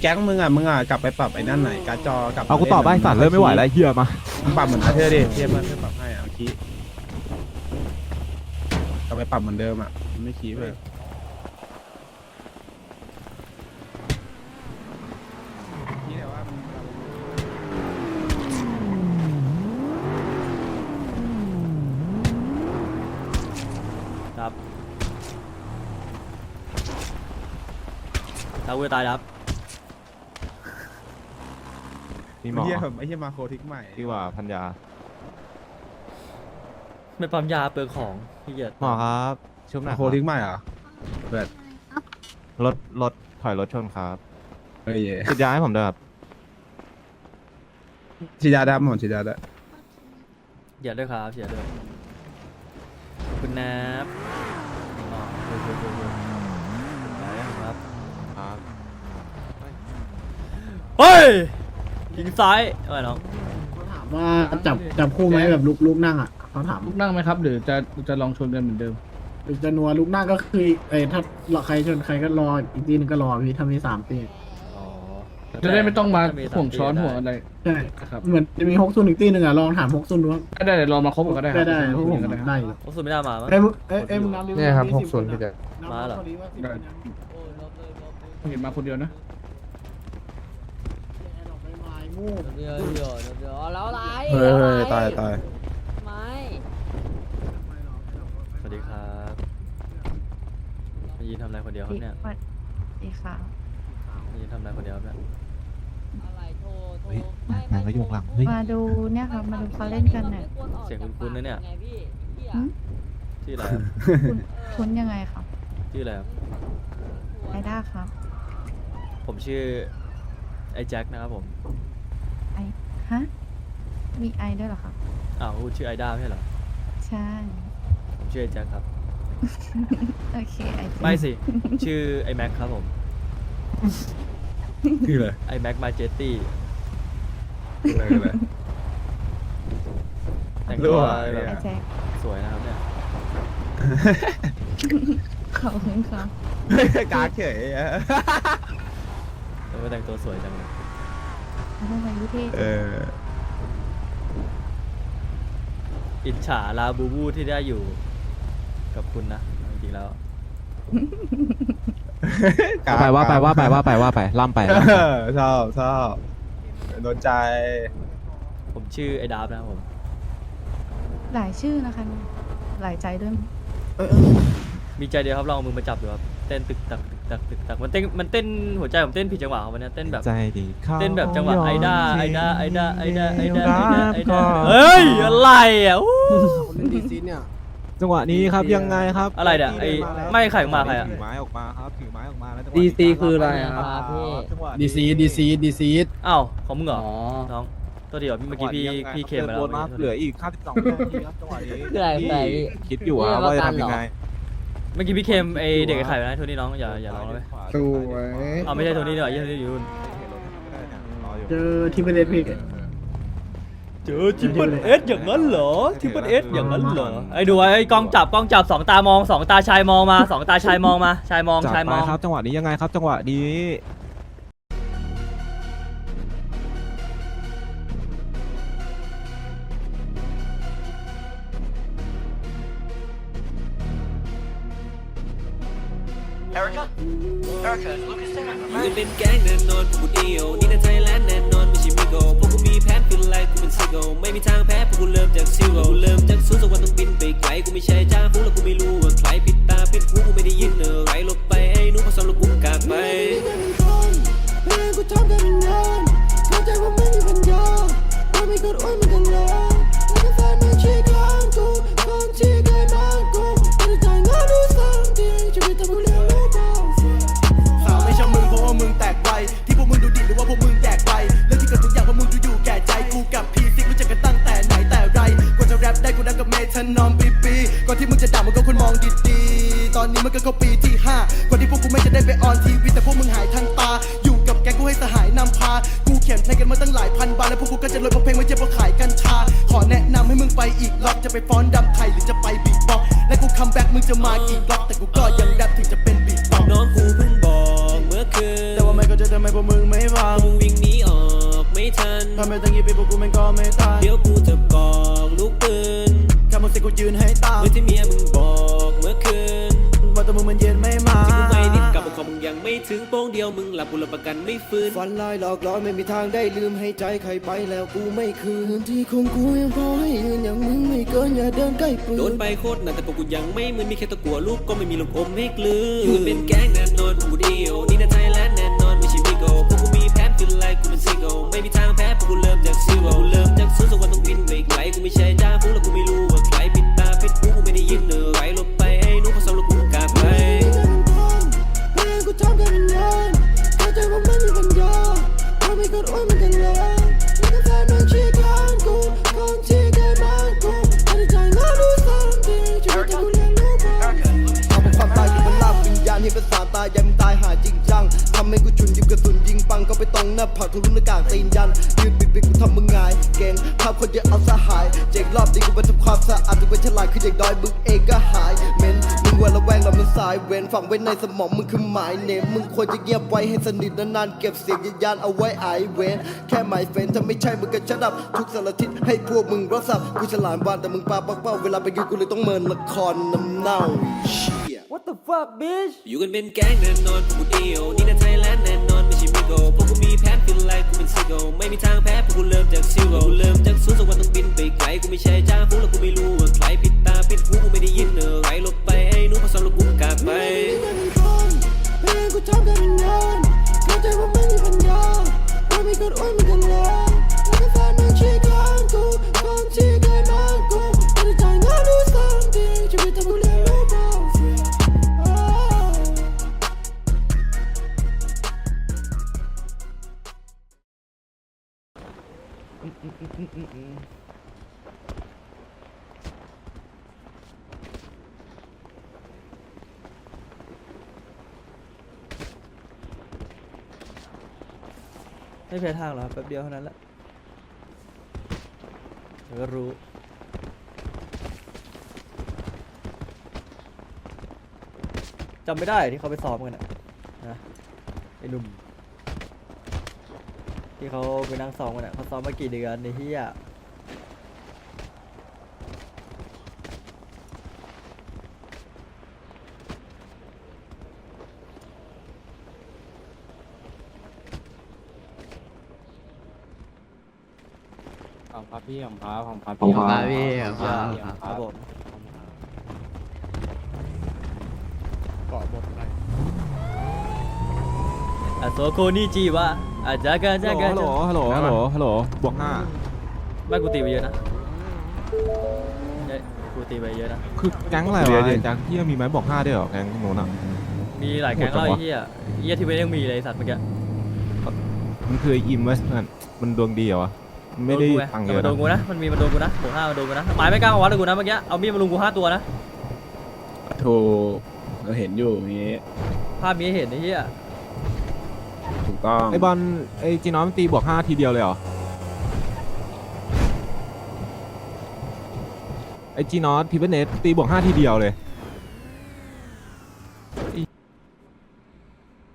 แก๊งมึงอะมึงอะกลับไปปรับไอ้นั่นหน่อยการ์ดจอกลับเอากูต่อบ้านสัตว์เริ่มไม่ไหวแล้วไอ้เฮียมา มึงปรับเหมือนอาเธอร์ดิเทียบมันเธอปรับให้อะเมื่อกี้กลับไปปรับเหมือนเดิมอะมันไม่คีบเลยนี่แต่ว่ามันครับตากูจะตายแล้วครับ มีหมอไอ้เหี้ยไอ้เหี้ยมาโคทิกใหม่ที่ว่าพันยา ไม่ปั๊มยาเปลืองของพี่เกียรติหมอครับชุบหน่มาอยโคทิกใหม่เหรอเปิดรถรถถอยรถชนครับเฮ้ยติดยาให้ผมด้วยครับฉีดยาได้หมดฉีดยาได้เกียรติด้วยครับเกียรติด้วยขอบคุณนับอ๋อดูดูดูดูได้ครับ ครับ เฮ้ย ทิ้งซ้ายเอาไงน้องถามว่าจับจับคู่ไหมแบบลุกลุกนั่งอะเขาถามลุกนั่งไหมครับ หรือจะจะลองชนกันเหมือนเดิมหรือจะนัวลุกนั่งก็คือเอ้ยถ้าใครชนใครก็รออีกทีหนึงก็รอพี่ถ้ามีสามตีอ๋อจะได้ไม่ต้องมาถ้สห่วงช้อนตีห่วงอะไรใช่ครับเหมือนจะมีฮกซุนอีกตีหนึ่งอะลองถามฮกซุนดูว่าก็ได้เดี๋ยวรอมาครบกันก็ได้ได้ได้คพรัวบกผมก็ได้ครับได้อยู่โอ้สุดไม่ได้มามั้ง เอ้ยมึงเอ้ยเอ้ยมึงนับดิเนี่ยครับมีหกสิศูนย์คพี่แจ็คนับมาเหรอเท่นี้ว่าสิบได้คนยังเห็นมาคนเดียวนะไอ้ดอก ไม้ไม้งูเดี๋ยวเดี๋ยวเดี๋ยวแล้วอะไรเฮ้ยเฮ้ยตายตายไม่สวัสดีครับมายืนทำอะไรคนเดียวครับเนี่ยสวัสดีค่ะมายืนทำอะไรคนเดียวครับเนี่ยอะไรโทรโทรเฮ้ยไม่นายก็อยู่ข้างหลังเฮ้ย มาดูเนี่ยค่ะมาดูเขาเล่นกันเนี่ย เสียงคุ้นๆนะเนี่ย ไงพี่พี่หือะมชื่ออะไรครับคุณคุณยังไงครับชื่ออะไรครับไอด้าครับผมชื่อไอ้แจ็คนะครับผมไอฮะ มีไอด้วยเหรอครับอ้าวชื่อไอด้าไม่ใช่เหรอ ใช่ ผมชื่อไอ้แจ็คครับ โอเคไอไม่สิ ชื่อไอแม็กครับผม คืออะไรไอแม็กมาเจตตี้คืออะไรคืออะไร แต่งตัวรั่วแบไอบแจ็คสวยนะครับเนี่ย ขอบคุณครับการ์ดเฉยอะ แต่ว่าแต่งตัวสวยจังเลย ทำไมวิเทศเอออิจฉาลาบูบูที่ได้อยู่กับคุณนะจริงๆแล้วไปว่าไปว่าไปว่าไปว่าไปล่ำไปเออชอบชอบโดนใจ ผมชื่อไอดาบนะครับผม หลายชื่อนะคะเนี่ยหลายใจด้วย มีใจเดียวครับลองเอามือมาจับดูครับ เต้นตึกตักตึก ตักตึกตักมันเต้นมันเต้นหัวใจผมเต้นผิดจังหวะครับวันนี้เต้นแบบใจดีขาเต้นแบบจังหวะไอด้าไอด้าไอด้าไอด้าไอด้ารัไอด้าไอด้าก็เฮ้ยอะไรอะอู้คนเล่นดีซีเนี่ยจังหวะนี้ครับยังไงครับ อะไรเนี่ยไอไม่ใครมาใครอะถือไม้ออกมาครับถือไม้ออกมาแล้วจังหวะดีซีคืออะไรคครัรับบจังหวะดีซีดีซีดีซีอ้าวของมึงเหรออ๋อน้องตัวเดียวเมื่อกี้พี่พี่เคมไปแล้วโบนัสเหลืออีก52นาทีครับจังหวะนี้คืออะไรคืออะไรพี่คิดอยู่ครับว่าจะทำยังไง เมื่อกี้พี่เคมไอเด็กไอ้ไข่ไปนะโทนี่น้องอย่าอย่าร้องเลยสวย เอาไม่ใช่โทนี่ดีกว่ายี่โทนี่อยู่นู่นเจอที่ประเด็นพี่ เจอทิปเปิลเอสอย่างนั้นเหรอทิปเปิลเอสอย่างนั้นเหรอไอ้ดูไอ้กล้องจับกล้องจับสองตามองสองตาชายมองมาสองตาชายมองมาชายมองจัดชายไปมอง ครับจังหวะนี้ยังไงครับ จังหวะนี้ นี่เป็นแก๊งแน่นอนพวกกูเดียวนี่ในไทยแลนด์แน่นอนไม่ใช่มิโกพวกกูมีแผนฟิลไลกูเป็นซิโกไม่มีทางแพ้พวกกูเริ่มจากซิโร่เริ่มจากศูนย์สักวันต้องบินไปไกลกูไม่ใช่จ้าพวกแล้วกูไม่รู้ว่า ก่อนที่มึงจะด่ามึงก็คนมองดีๆ ตอนนี้มันก็เข้าปีที่ห้ากว่าที่พวกกูไม่จะได้ไปออนทีวีแต่พวกมึงหายทันตา อยู่กับแกงกูให้สหายนำพา กูเขียนเพลงกันมาตั้งหลายพันบาทแล้วพวกกูก็จะรวยเพราะเพลงไม่ใช่เพราะขายกัญชา ขอแนะนำให้มึงไปอีกล็อกจะไปฟ้อนดำไทยหรือจะไปบีทบ็อกซ์และกูคัมแบ็กมึงจะมากี่ล็อกแต่กูก็ยังแรปถึงจะเป็นบีทบ็อกซ์น้องกูเพิ่งบอกเมื่อคืนแต่ว่าไม่ก็ใจทำไมพวกมึงไม่ฟังมึงวิ่งหนีออกไม่ทันทำไมตั้งยี่ปีพวกกูแม่งก็ไม่ตายเดี๋ยวกูจะบอก ลูกปืนแค่มึงสิกูยืนให้ตามเมื่อที่เมียมึงบอกเมื่อคืนว่าแต่มึงมันเย็นไม่มาที่กูไม่ดิ้นกลับมาขอมึงยังไม่ถึงโป้งเดียวมึงหลับกูรับประกันไม่ฟื้นฝันลายหลอกหลอนไม่มีทางได้ลืมให้ใจใครไปแล้วกูไม่คืนพื้นที่ของกูยังพอให้ยืนอย่างมึงไม่เกินอย่าเดินใกล้ปืนโดนไปโคตรนานแต่พวกกูยังไม่มึนมีแค่ตะกัวลูกก็ไม่มีลูกอมให้กลืนอยู่กันเป็นแก๊งแน่นอน หน้าผากทะลุหน้ากากตีนยัน ยืนบิดบิดกูทำมึงไงาย เก่งภาพคนเยอะเอาสหาย เจ๊กรอบนี้กูไปทำความสะอาดถึงเป็นฉลาดคือเด็กน้อยมึงเองก็หายเม้นมึงวันละแวงเรามันสายเว้นฝังไว้ในสมองมึงคือหมายเนมมึงควรจะเงียบไว้ให้สนิทนานๆเก็บเสียงยืนยันเอาไว้ไอเวนแค่หมายเฟ้นถ้าไม่ใช่มึงก็ชัดอับทุกสารทิศให้พวกมึงรับทราบกูฉลาดวานแต่มึงปาปักเป้าเวลาไปยืนกูเลยต้องเมินละครน้ำเน่า What the fuck bitch อยู่กันเป็นแก๊งแน่นอนพวกกูเดียวนี่นะไทยแลนด์แน่นอนไม่ใช่มิโกพวกกูมีแพนฟิลไลกูเป็นซิโก้ไม่มีทางแพ้พวกกูเริ่มจากซีโร่เริ่มจากศูนย์สักวันต้องบินไปไกลกูไม่ใช่จ้าพวกแล้วกูไม่รู้ ไม่แพ้ทางหรอครับแป๊บเดียวเท่านั้นแหละเดี๋ยวก็รู้ จำไม่ได้ที่เขาไปซ้อมกันอะนะไอ้หนุ่ม ที่เขาไปนั่งซ้อมกันอะเขาซ้อมมากี่เดือนในที่อะ ของครับพี่ของครับของครับผมครับพี่ครับครับผมอะโซโคนี่จีวะอาจจะกันจะกันฮัลโหลฮัลโหลฮัลโหลฮัลโหลบวกห้าไม่กูตีไปเยอะนะกูตีไปเยอะนะคือแก๊งอะไรวะไอ้แจ็คที่มีไม้บอกห้าด้วยเหรอแก๊งโน้นอะมีหลายแก๊งโหดจัเล่ะเฮียเหี้ยที่ไม่ยังมีเลยสัตว์เมื่อกี้มันคืออิมเวสเนมันดวงดีเหรอวะ ไม่ได้โนกูงตังค์เยแต่อะมันโดนกูนะนะ มันมีมันโดนกูนะหมูห้ามันโดนกูนะหมายไม่กล้ามาวัดเลยกูนะเมื่อกี้ เอามีดมาลุงกูห้าตัวนะถูกเราเห็นอยู่อย่างงี้ภาพมีให้เห็นไอ้เหี้ยถูกต้องไอ้บอลไอ้จีน้อมนตีบวกห้าทีเดียวเลยเหรอ ไอ้จีนอสพีเวเนสตีบวกห้าทีเดียวเลย